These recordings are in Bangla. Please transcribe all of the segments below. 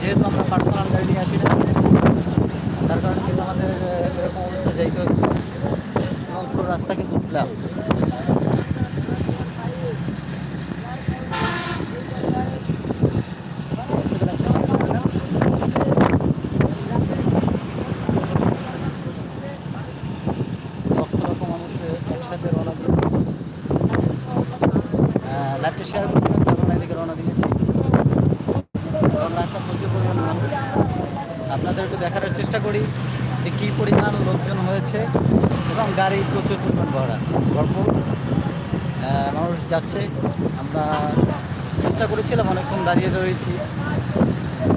যেহেতু আমরা পার্সোনাল গাড়ি নিয়ে আসি না তার কারণে কিন্তু আমাদের এরকম অবস্থা যাইতে হচ্ছে এবং পুরো রাস্তা কিন্তু প্ল্যান একসাথে রওনা দিয়েছি। লাফটে শেয়ার করলাম যখন এদিকে রওনা দিয়েছি। কারণ রাস্তা প্রচুর পরিমাণ মানুষ আপনাদের একটু দেখানোর চেষ্টা করি যে কী পরিমাণ লোকজন হয়েছে এবং গাড়ি প্রচুর পরিমাণ ভরা ভরপুর। মানুষ যাচ্ছে। আমরা চেষ্টা করেছিলাম অনেকক্ষণ দাঁড়িয়ে রয়েছি।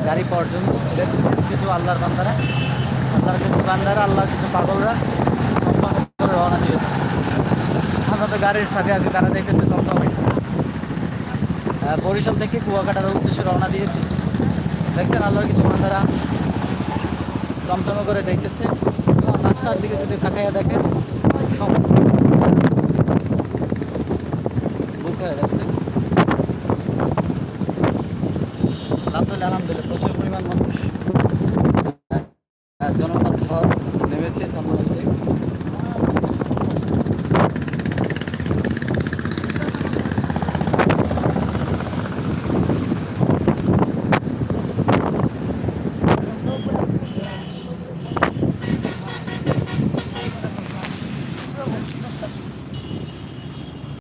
গাড়ি পাওয়ার জন্য। দেখতেছি কিছু আল্লাহর বান্দারা। আল্লাহর কিছু বান্দারা, আল্লাহর কিছু পাগলরা। রওনা দিয়েছে। আমরা তো গাড়ির সাথে আছি তারা টমটমে আহ, বরিশাল থেকে কুয়াকাটার উদ্দেশ্যে রওনা দিয়েছি। দেখছেন আল্লাহর কিছু বান্দারা টমটমে করে যাইতেছে। রাস্তার দিকে যদি তাকাইয়া দেখেন আলহামদুলিল্লাহ প্রচুর পরিমাণ মানুষ জনতার ঘর নেমেছে থেকে